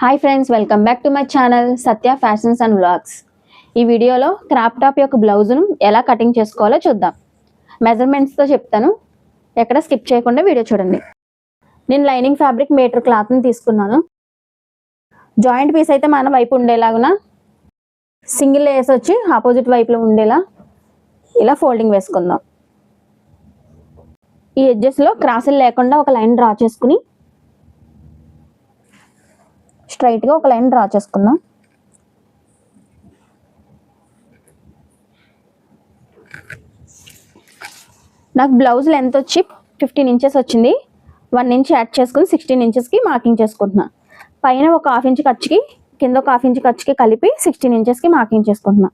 Hi friends welcome back to my channel Satya fashions and vlogs ఈ వీడియోలో crop top యొక్క బ్లౌజ్ను ఎలా cutting చేసుకోవాలో చూద్దాం. మెజర్మెంట్స్తో చెప్తాను. ఎక్కడ స్కిప్ చేయకుండా వీడియో చూడండి. నేను లైనింగ్ ఫ్యాబ్రిక్ మీటర్ క్లాత్ని తీసుకున్నాను. జాయింట్ పీస్ అయితే మన వైపు ఉండేలాగున సింగిల్ లేయర్స్ వచ్చి ఆపోజిట్ వైపులో ఉండేలా ఇలా ఫోల్డింగ్ వేసుకుందాం. ఈ ఎడ్జెస్లో క్రాసులు లేకుండా ఒక లైన్ డ్రా చేసుకుని స్ట్రైట్గా ఒక లైన్ డ్రా చేసుకుందాం. నాకు బ్లౌజ్ లెంత్ వచ్చి ఫిఫ్టీన్ ఇంచెస్ వచ్చింది. వన్ ఇంచ్ యాడ్ చేసుకుని సిక్స్టీన్ ఇంచెస్కి మార్కింగ్ చేసుకుంటున్నా. పైన ఒక హాఫ్ ఇంచ్ ఖర్చుకి కింద ఒక హాఫ్ ఇంచ్ ఖర్చుకి కలిపి సిక్స్టీన్ ఇంచెస్కి మార్కింగ్ చేసుకుంటున్నా.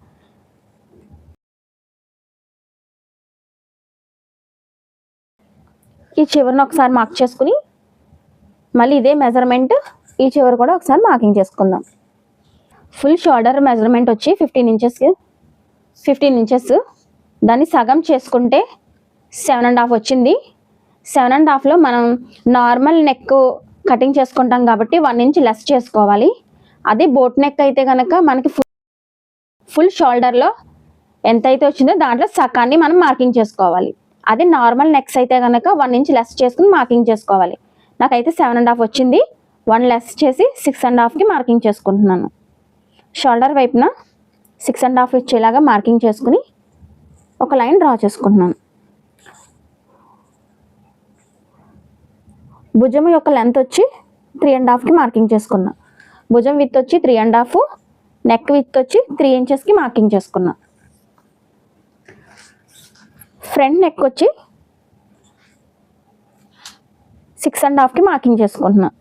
ఈ చివరిని ఒకసారి మార్క్ చేసుకుని మళ్ళీ ఇదే మెజర్మెంట్ ఈ చివరి కూడా ఒకసారి మార్కింగ్ చేసుకుందాం. ఫుల్ షోల్డర్ మెజర్మెంట్ వచ్చి ఫిఫ్టీన్ ఇంచెస్ ఫిఫ్టీన్ ఇంచెస్ దాన్ని సగం చేసుకుంటే సెవెన్ అండ్ హాఫ్ వచ్చింది. సెవెన్ అండ్ హాఫ్లో మనం నార్మల్ నెక్ కటింగ్ చేసుకుంటాం కాబట్టి వన్ ఇంచ్ లెస్ చేసుకోవాలి. అదే బోట్ నెక్ అయితే కనుక మనకి ఫుల్ ఫుల్ షోల్డర్లో ఎంత అయితే వచ్చిందో దాంట్లో సగాన్ని మనం మార్కింగ్ చేసుకోవాలి. అదే నార్మల్ నెక్స్ అయితే కనుక వన్ ఇంచ్ లెస్ చేసుకుని మార్కింగ్ చేసుకోవాలి. నాకైతే సెవెన్ అండ్ హాఫ్ వచ్చింది. వన్ లెస్ చేసి సిక్స్ అండ్ హాఫ్కి మార్కింగ్ చేసుకుంటున్నాను. షోల్డర్ వైపున సిక్స్ అండ్ హాఫ్ ఇచ్చేలాగా మార్కింగ్ చేసుకుని ఒక లైన్ డ్రా చేసుకుంటున్నాను. భుజం యొక్క లెంత్ వచ్చి త్రీ అండ్ హాఫ్కి మార్కింగ్ చేసుకున్నా. భుజం విత్ వచ్చి three and half neck width వచ్చి త్రీ ఇంచెస్కి మార్కింగ్ చేసుకున్నా. ఫ్రంట్ నెక్ వచ్చి సిక్స్ అండ్ హాఫ్కి మార్కింగ్ చేసుకుంటున్నాను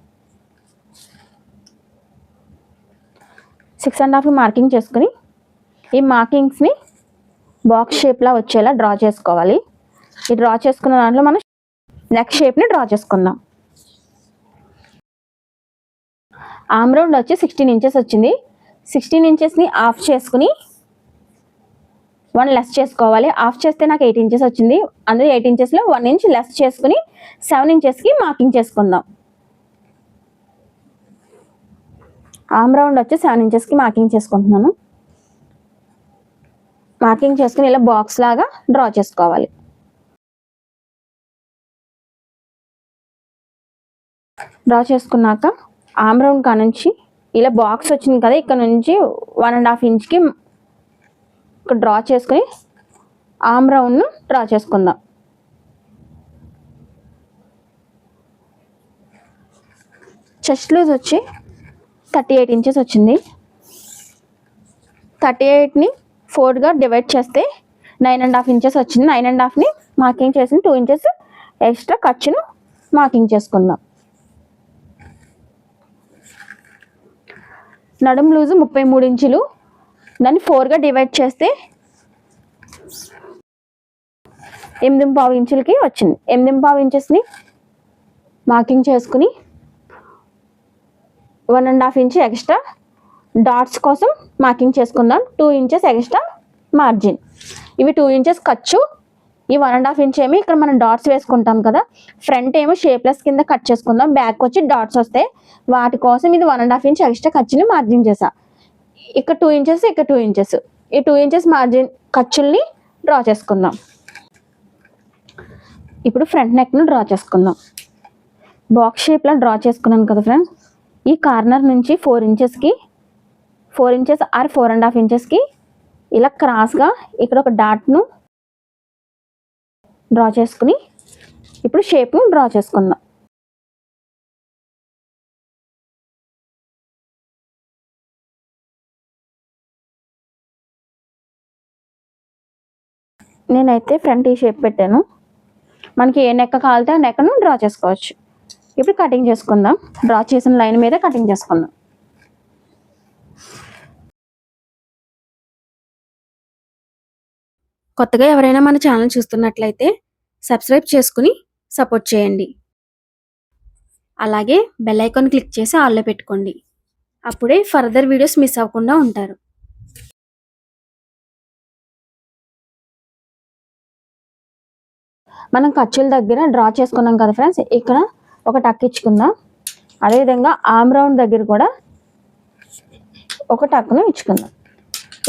సిక్స్ అండ్ హాఫ్ మార్కింగ్ చేసుకుని ఈ మార్కింగ్స్ని బాక్స్ షేప్లా వచ్చేలా డ్రా చేసుకోవాలి. ఈ డ్రా చేసుకున్న దాంట్లో మనం నెక్ షేప్ని డ్రా చేసుకుందాం. ఆమ్రౌండ్ వచ్చి సిక్స్టీన్ ఇంచెస్ వచ్చింది. సిక్స్టీన్ ఇంచెస్ని ఆఫ్ చేసుకుని వన్ లెస్ చేసుకోవాలి. ఆఫ్ చేస్తే నాకు ఎయిట్ ఇంచెస్ వచ్చింది. అందులో ఎయిట్ ఇంచెస్లో వన్ ఇంచ్ లెస్ చేసుకుని సెవెన్ ఇంచెస్కి మార్కింగ్ చేసుకుందాం. ఆమ్ రౌండ్ వచ్చి సెవెన్ ఇంచెస్కి మార్కింగ్ చేసుకుంటున్నాను. మార్కింగ్ చేసుకుని ఇలా బాక్స్ లాగా డ్రా చేసుకోవాలి. డ్రా చేసుకున్నాక ఆమ్ రౌండ్ కా నుంచి ఇలా బాక్స్ వచ్చింది కదా ఇక్కడ నుంచి వన్ అండ్ హాఫ్ ఇంచ్కి ఇక్కడ డ్రా చేసుకుని ఆమ్ రౌండ్ను డ్రా చేసుకుందాం. చెస్ట్ లూజ్ వచ్చి థర్టీ ఎయిట్ ఇంచెస్ వచ్చింది. థర్టీ ఎయిట్ని ఫోర్గా డివైడ్ చేస్తే నైన్ అండ్ హాఫ్ ఇంచెస్ వచ్చింది. నైన్ అండ్ హాఫ్ని మార్కింగ్ చేసి టూ ఇంచెస్ ఎక్స్ట్రా ఖర్చును మార్కింగ్ చేసుకుందాం. నడుం లూజు ముప్పై మూడు ఇంచులు. దాన్ని ఫోర్గా డివైడ్ చేస్తే ఎనిమిది పావు ఇంచులకి వచ్చింది. ఎనిమిది పావు ఇంచెస్ని మార్కింగ్ చేసుకుని one and half inch extra dots కోసం మార్కింగ్ చేసుకుందాం. Two inches extra margin. ఇవి టూ ఇంచెస్ ఖర్చు. ఈ వన్ అండ్ హాఫ్ ఇంచ్ ఏమి ఇక్కడ మనం డాట్స్ వేసుకుంటాం కదా. ఫ్రంట్ ఏమో షేప్లెస్ కింద కట్ చేసుకుందాం. బ్యాక్ వచ్చి డాట్స్ వస్తాయి. వాటి కోసం ఇది one and half inch extra ఖర్చుని మార్జిన్ చేసా ఇక్కడ టూ ఇంచెస్ ఇక్కడ టూ ఇంచెస్. ఈ టూ ఇంచెస్ మార్జిన్ ఖర్చుల్ని డ్రా చేసుకుందాం. ఇప్పుడు ఫ్రంట్ నెక్ను డ్రా చేసుకుందాం. బాక్స్ షేప్లో డ్రా చేసుకున్నాను కదా ఫ్రెండ్స్. ఈ కార్నర్ నుంచి ఫోర్ ఇంచెస్కి four inches or four and half ఇంచెస్కి ఇలా క్రాస్గా ఇక్కడ ఒక డాట్ను డ్రా చేసుకుని ఇప్పుడు షేప్ను డ్రా చేసుకుందాం. నేనైతే ఫ్రంట్ ఈ షేప్ పెట్టాను. మనకి ఏ నెక్క కావాలితే ఆ నెక్కను డ్రా చేసుకోవచ్చు. ఇప్పుడు కటింగ్ చేసుకుందాం. డ్రా చేసిన లైన్ మీద కటింగ్ చేసుకుందాం. కొత్తగా ఎవరైనా మన ఛానల్ చూస్తున్నట్లయితే సబ్స్క్రైబ్ చేసుకుని సపోర్ట్ చేయండి. అలాగే బెల్ ఐకాన్ క్లిక్ చేసి ఆల్లో పెట్టుకోండి. అప్పుడే ఫర్దర్ వీడియోస్ మిస్ అవ్వకుండా ఉంటారు. మనం ఖర్చుల దగ్గర డ్రా చేసుకున్నాం కదా ఫ్రెండ్స్ ఇక్కడ ఒక టక్ ఇచ్చుకుందాం. అదేవిధంగా ఆమ్ రౌండ్ దగ్గర కూడా ఒక టక్ను ఇచ్చుకుందాం.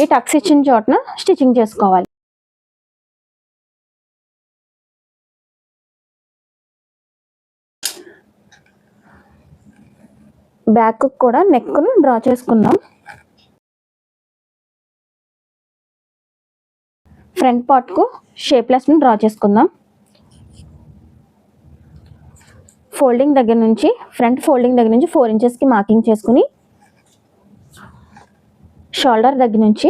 ఈ టక్స్ ఇచ్చిన చోటన స్టిచ్చింగ్ చేసుకోవాలి. బ్యాక్ కూడా నెక్ను డ్రా చేసుకుందాం. ఫ్రంట్ పార్ట్కు షేప్లెస్ని డ్రా చేసుకుందాం. ఫోల్డింగ్ దగ్గర నుంచి ఫ్రంట్ ఫోల్డింగ్ దగ్గర నుంచి ఫోర్ ఇంచెస్కి మార్కింగ్ చేసుకుని షోల్డర్ దగ్గర నుంచి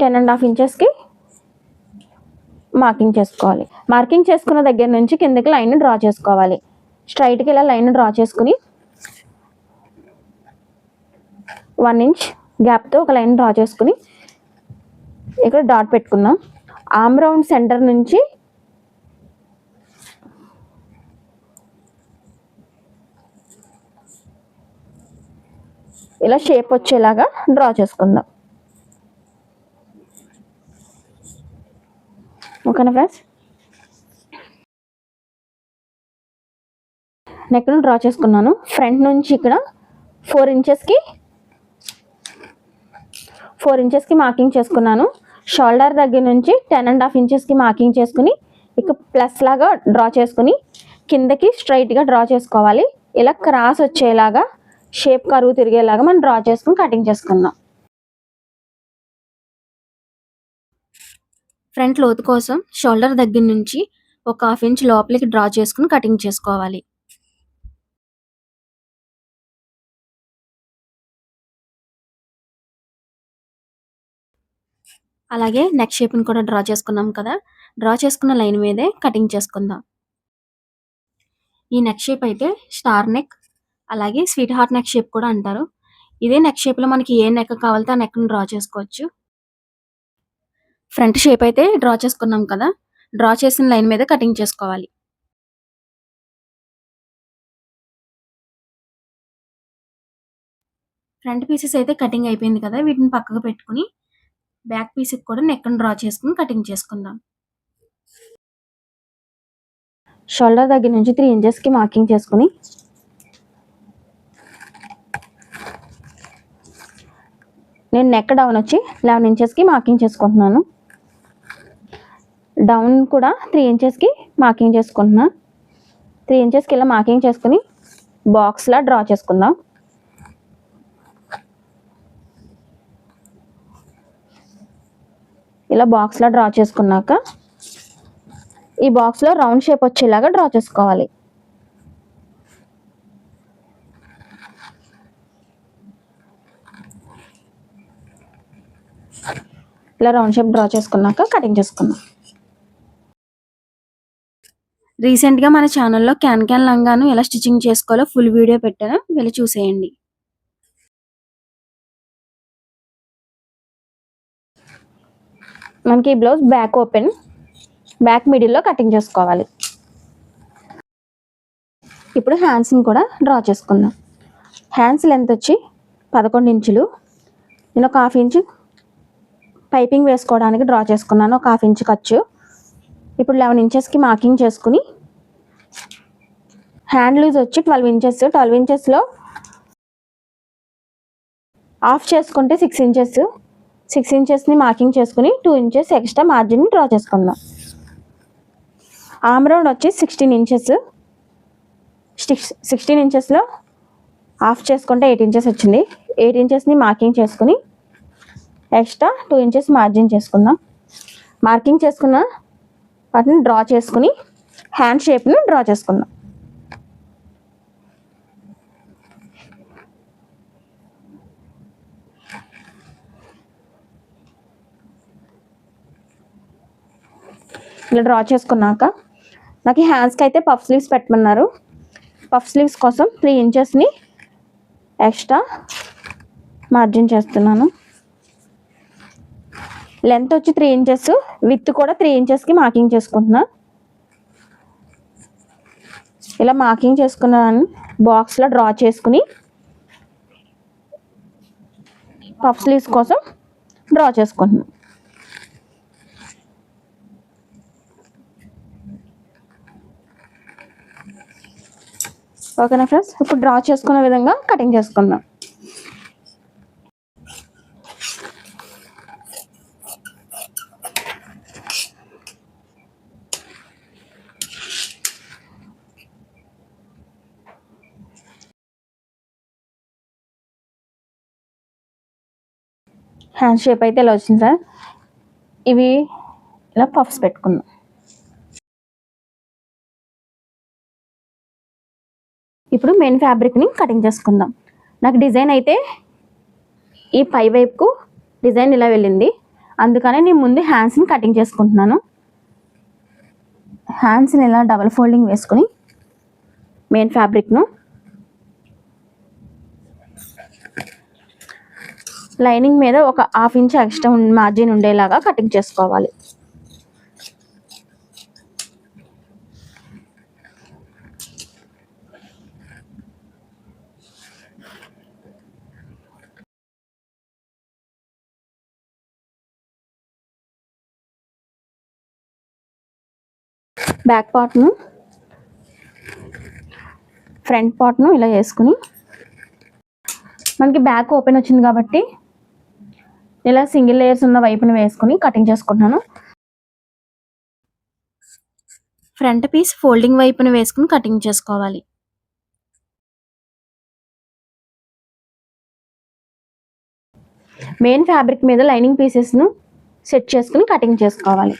టెన్ అండ్ హాఫ్ ఇంచెస్కి మార్కింగ్ చేసుకోవాలి. మార్కింగ్ చేసుకున్న దగ్గర నుంచి కిందకి లైన్ డ్రా చేసుకోవాలి. స్ట్రైట్కి ఇలా లైన్ డ్రా చేసుకుని వన్ ఇంచ్ గ్యాప్తో ఒక లైన్ డ్రా చేసుకుని ఇక్కడ డాట్ పెట్టుకుందాం. ఆమ్ రౌండ్ సెంటర్ నుంచి ఇలా షేప్ వచ్చేలాగా డ్రా చేసుకుందాం. ఓకేనా ఫ్రెండ్స్ నెక్ను డ్రా చేసుకున్నాను. ఫ్రంట్ నుంచి ఇక్కడ ఫోర్ ఇంచెస్కి ఫోర్ ఇంచెస్కి మార్కింగ్ చేసుకున్నాను. షోల్డర్ దగ్గర నుంచి టెన్ అండ్ హాఫ్ ఇంచెస్కి మార్కింగ్ చేసుకుని ఇక ప్లస్ లాగా డ్రా చేసుకుని కిందకి స్ట్రైట్గా డ్రా చేసుకోవాలి. ఇలా క్రాస్ వచ్చేలాగా షేప్ కరువు తిరిగేలాగా మనం డ్రా చేసుకుని కటింగ్ చేసుకుందాం. ఫ్రంట్ లోతు కోసం షోల్డర్ దగ్గర నుంచి ఒక హాఫ్ ఇంచ్ లోపలికి డ్రా చేసుకుని కటింగ్ చేసుకోవాలి. అలాగే నెక్ షేప్ని కూడా డ్రా చేసుకున్నాం కదా డ్రా చేసుకున్న లైన్ మీదే కటింగ్ చేసుకుందాం. ఈ నెక్ షేప్ అయితే స్టార్ నెక్ అలాగే స్వీట్ హార్ట్ నెక్ షేప్ కూడా అంటారు. ఇదే నెక్ షేప్లో మనకి ఏ నెక్ కావాలితే ఆ నెక్ను డ్రా చేసుకోవచ్చు. ఫ్రంట్ షేప్ అయితే డ్రా చేసుకున్నాం కదా డ్రా చేసిన లైన్ మీద కటింగ్ చేసుకోవాలి. ఫ్రంట్ పీసెస్ అయితే కటింగ్ అయిపోయింది కదా వీటిని పక్కకు పెట్టుకుని బ్యాక్ పీస్కి కూడా నెక్ను డ్రా చేసుకుని కటింగ్ చేసుకుందాం. షోల్డర్ దగ్గర నుంచి త్రీ ఇంచెస్కి మార్కింగ్ చేసుకుని నేను నెక్ డౌన్ వచ్చి లెవెన్ ఇంచెస్కి మార్కింగ్ చేసుకుంటున్నాను. డౌన్ కూడా త్రీ ఇంచెస్కి మార్కింగ్ చేసుకుంటున్నా. త్రీ ఇంచెస్కి ఇలా మార్కింగ్ చేసుకుని బాక్స్లా డ్రా చేసుకుందాం. ఇలా బాక్స్లా డ్రా చేసుకున్నాక ఈ బాక్స్లో రౌండ్ షేప్ వచ్చేలాగా డ్రా చేసుకోవాలి. ఇలా రౌండ్ షేప్ డ్రా చేసుకున్నాక కటింగ్ చేసుకుందాం. రీసెంట్గా మన ఛానల్లో క్యాన్ క్యాన్ లంగాను ఎలా స్టిచ్చింగ్ చేసుకోవాలో ఫుల్ వీడియో పెట్టాను. వెళ్ళి చూసేయండి. మనకి ఈ బ్లౌజ్ బ్యాక్ ఓపెన్ బ్యాక్ మిడిల్లో కటింగ్ చేసుకోవాలి. ఇప్పుడు హ్యాండ్స్ని కూడా డ్రా చేసుకుందాం. హ్యాండ్స్ లెంత్ వచ్చి పదకొండు ఇంచులు. నేను ఒక హాఫ్ ఇంచు పైపింగ్ వేసుకోవడానికి డ్రా చేసుకున్నాను. ఒక హాఫ్ ఇంచ్ ఖర్చు. ఇప్పుడు లెవెన్ ఇంచెస్కి మార్కింగ్ చేసుకుని హ్యాండ్ లూజ్ వచ్చి ట్వెల్వ్ ఇంచెస్ ట్వెల్వ్ ఇంచెస్లో ఆఫ్ చేసుకుంటే సిక్స్ ఇంచెస్. సిక్స్ ఇంచెస్ని మార్కింగ్ చేసుకుని టూ ఇంచెస్ ఎక్స్ట్రా మార్జిన్ని డ్రా చేసుకుందాం. ఆమ్ రౌండ్ వచ్చి సిక్స్టీన్ ఇంచెస్. సిక్స్టీన్ ఇంచెస్లో ఆఫ్ చేసుకుంటే ఎయిట్ ఇంచెస్ వచ్చింది. ఎయిట్ ఇంచెస్ని మార్కింగ్ చేసుకుని ఎక్స్ట్రా టూ ఇంచెస్ మార్జిన్ చేసుకుందాం. మార్కింగ్ చేసుకున్న వాటిని డ్రా చేసుకుని హ్యాండ్ షేప్ని డ్రా చేసుకుందాం. ఇలా డ్రా చేసుకున్నాక నాకు ఈ హ్యాండ్స్కి అయితే పఫ్ స్లీవ్స్ పెట్టమన్నారు. పఫ్ స్లీవ్స్ కోసం త్రీ ఇంచెస్ని ఎక్స్ట్రా మార్జిన్ చేస్తున్నాను. లెంత్ వచ్చి త్రీ ఇంచెస్ విత్ కూడా త్రీ ఇంచెస్కి మార్కింగ్ చేసుకుంటున్నా. ఇలా మార్కింగ్ చేసుకున్నాను బాక్స్లో డ్రా చేసుకుని పఫ్ స్లీవ్స్ కోసం డ్రా చేసుకుంటున్నాను ఓకేనా ఫ్రెండ్స్? ఇప్పుడు డ్రా చేసుకున్న విధంగా కటింగ్ చేసుకుందాం. హ్యాండ్ షేప్ అయితే ఇలా వచ్చింది సార్. ఇవి ఇలా పఫ్స్ పెట్టుకుందాం. ఇప్పుడు మెయిన్ ఫ్యాబ్రిక్ని కటింగ్ చేసుకుందాం. నాకు డిజైన్ అయితే ఈ పై వైపుకు డిజైన్ ఇలా వెళ్ళింది. అందుకనే నేను ముందు హ్యాండ్స్ని కటింగ్ చేసుకుంటున్నాను. హ్యాండ్స్ని ఇలా డబల్ ఫోల్డింగ్ వేసుకుని మెయిన్ ఫ్యాబ్రిక్ను లైనింగ్ మీద ఒక హాఫ్ ఇంచ్ ఎక్స్ట్రా మార్జిన్ ఉండేలాగా కటింగ్ చేసుకోవాలి. బ్యాక్ పార్ట్ను ఫ్రంట్ పార్ట్ను ఇలా వేసుకుని మనకి బ్యాక్ ఓపెన్ వచ్చింది కాబట్టి ఇలా సింగిల్ లేయర్స్ ఉన్న వైపుని వేసుకుని కటింగ్ చేసుకుంటున్నాను. ఫ్రంట్ పీస్ ఫోల్డింగ్ వైపున వేసుకుని కటింగ్ చేసుకోవాలి. మెయిన్ ఫ్యాబ్రిక్ మీద లైనింగ్ పీసెస్ను సెట్ చేసుకుని కటింగ్ చేసుకోవాలి.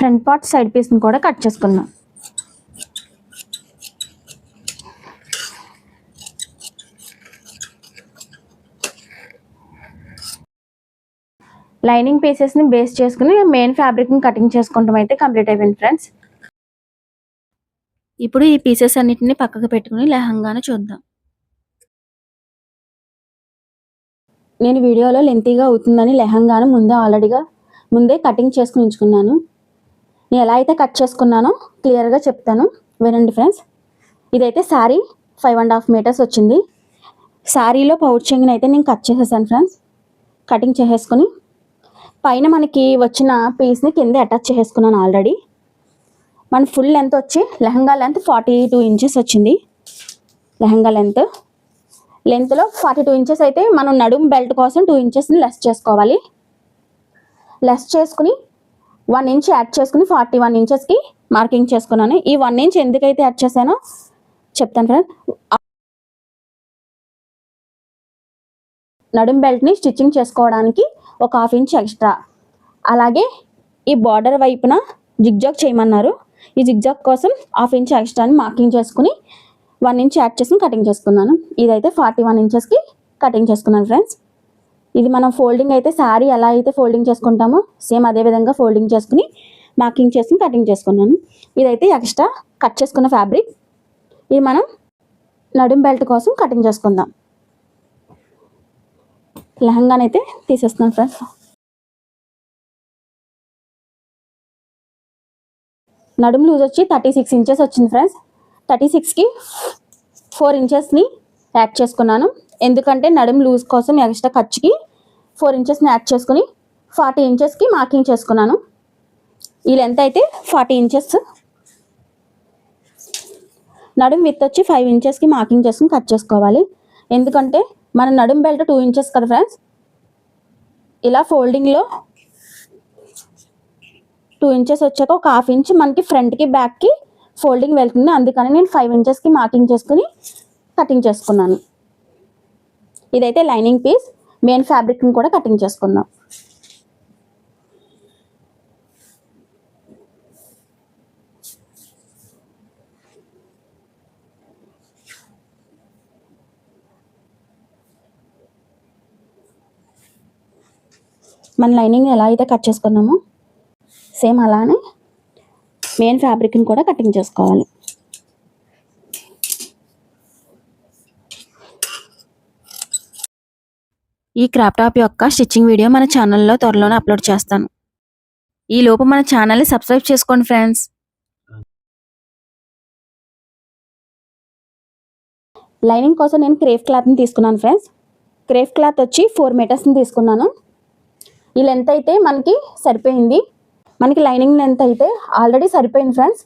ఫ్రంట్ పార్ట్ సైడ్ పీస్ని కూడా కట్ చేసుకుందాం. లైనింగ్ పీసెస్ని బేస్ చేసుకుని మెయిన్ ఫ్యాబ్రిక్ని కటింగ్ చేసుకుంటాం అయితే కంప్లీట్ అయిపోయింది ఫ్రెండ్స్ ఇప్పుడు ఈ పీసెస్ అన్నిటిని పక్కకు పెట్టుకుని లెహంగాను చూద్దాం. నేను వీడియోలో లెంతీగా అవుతుందని లెహంగాను ముందే ఆల్రెడీగా ముందే కటింగ్ చేసుకుని ఉంచుకున్నాను. నేను ఎలా అయితే కట్ చేసుకున్నానో క్లియర్గా చెప్తాను. వినండి ఫ్రెండ్స్. ఇదైతే sari five and half metres వచ్చింది. శారీలో పౌచింగ్ని అయితే నేను కట్ చేసేసాను ఫ్రెండ్స్. కటింగ్ చేసేసుకొని పైన మనకి వచ్చిన పీస్ని కింద అటాచ్ చేసేసుకున్నాను ఆల్రెడీ. మన ఫుల్ లెంత్ వచ్చి lehenga length forty two inches వచ్చింది. లెహంగా లెంత్ లెంత్లో ఫార్టీ టూ ఇంచెస్ అయితే మనం నడుము బెల్ట్ కోసం టూ ఇంచెస్ని లెస్ చేసుకోవాలి. లెస్ చేసుకుని వన్ ఇంచ్ యాడ్ చేసుకుని ఫార్టీ వన్ ఇంచెస్కి మార్కింగ్ చేసుకున్నాను. ఈ వన్ ఇంచ్ ఎందుకైతే యాడ్ చేశానో చెప్తాను ఫ్రెండ్ నడుం బెల్ట్ని స్టిచ్చింగ్ చేసుకోవడానికి ఒక హాఫ్ ఇంచ్ ఎక్స్ట్రా అలాగే ఈ బార్డర్ వైపున జిగ్జాగ్ చేయమన్నారు. ఈ జిగ్జాగ్ కోసం హాఫ్ ఇంచ్ ఎక్స్ట్రాని మార్కింగ్ చేసుకుని వన్ ఇంచ్ యాడ్ చేసుకుని కటింగ్ చేసుకున్నాను. ఇదైతే ఫార్టీ వన్ ఇంచెస్కి కటింగ్ చేసుకున్నాను ఫ్రెండ్స్ ఇది మనం ఫోల్డింగ్ అయితే శారీ ఎలా అయితే ఫోల్డింగ్ చేసుకుంటామో సేమ్ అదే విధంగా ఫోల్డింగ్ చేసుకుని మార్కింగ్ చేసుకుని కటింగ్ చేసుకున్నాను. ఇదైతే ఎక్స్ట్రా కట్ చేసుకున్న ఫ్యాబ్రిక్. ఇది మనం నడుం బెల్ట్ కోసం కటింగ్ చేసుకుందాం. లెహంగానైతే తీసేస్తున్నాను ఫ్రెండ్స్. నడుము లూజ్ వచ్చి థర్టీ సిక్స్ ఇంచెస్ వచ్చింది ఫ్రెండ్స్. థర్టీ సిక్స్కి ఫోర్ ఇంచెస్ని యాడ్ చేసుకున్నాను. ఎందుకంటే నడుము లూజ్ కోసం ఎక్స్ట్రా ఖర్చుకి ఫోర్ ఇంచెస్ని యాడ్ చేసుకుని ఫార్టీ ఇంచెస్కి మార్కింగ్ చేసుకున్నాను. ఈ లెంత్ అయితే ఫార్టీ ఇంచెస్. నడుం విత్ వచ్చి ఫైవ్ ఇంచెస్కి మార్కింగ్ చేసుకుని కట్ చేసుకోవాలి. ఎందుకంటే మన నడుం బెల్ట్ టూ ఇంచెస్ కదా ఫ్రెండ్స్? ఇలా ఫోల్డింగ్లో టూ ఇంచెస్ వచ్చాక ఒక హాఫ్ ఇంచ్ మనకి ఫ్రంట్కి బ్యాక్కి ఫోల్డింగ్ వెళ్తుంది. అందుకని నేను ఫైవ్ ఇంచెస్కి మార్కింగ్ చేసుకుని కటింగ్ చేసుకున్నాను. ఇదైతే లైనింగ్ పీస్. మెయిన్ ఫ్యాబ్రిక్ని కూడా కటింగ్ చేసుకుందాం. మన లైనింగ్ ఎలా అయితే కట్ చేసుకున్నామో సేమ్ అలానే మెయిన్ ఫ్యాబ్రిక్ని కూడా కటింగ్ చేసుకోవాలి. ఈ క్రాప్ టాప్ యొక్క స్టిచ్చింగ్ వీడియో మన ఛానల్లో త్వరలోనే అప్లోడ్ చేస్తాను. ఈ లోపు మన ఛానల్ని సబ్స్క్రైబ్ చేసుకోండి ఫ్రెండ్స్. లైనింగ్ కోసం నేను క్రేఫ్ క్లాత్ని తీసుకున్నాను ఫ్రెండ్స్. క్రేఫ్ క్లాత్ వచ్చి ఫోర్ మీటర్స్ని తీసుకున్నాను. ఈ లెంత్ అయితే మనకి సరిపోయింది. మనకి లైనింగ్ లెంత్ అయితే ఆల్రెడీ సరిపోయింది ఫ్రెండ్స్.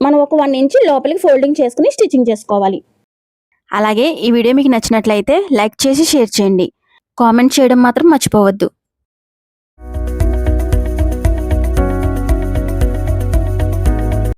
మనం ఒక వన్ ఇంచ్ లోపలికి ఫోల్డింగ్ చేసుకుని స్టిచ్చింగ్ చేసుకోవాలి. అలాగే ఈ వీడియో మీకు నచ్చినట్లయితే లైక్ చేసి షేర్ చేయండి. కామెంట్ చేయడం మాత్రం మర్చిపోవద్దు.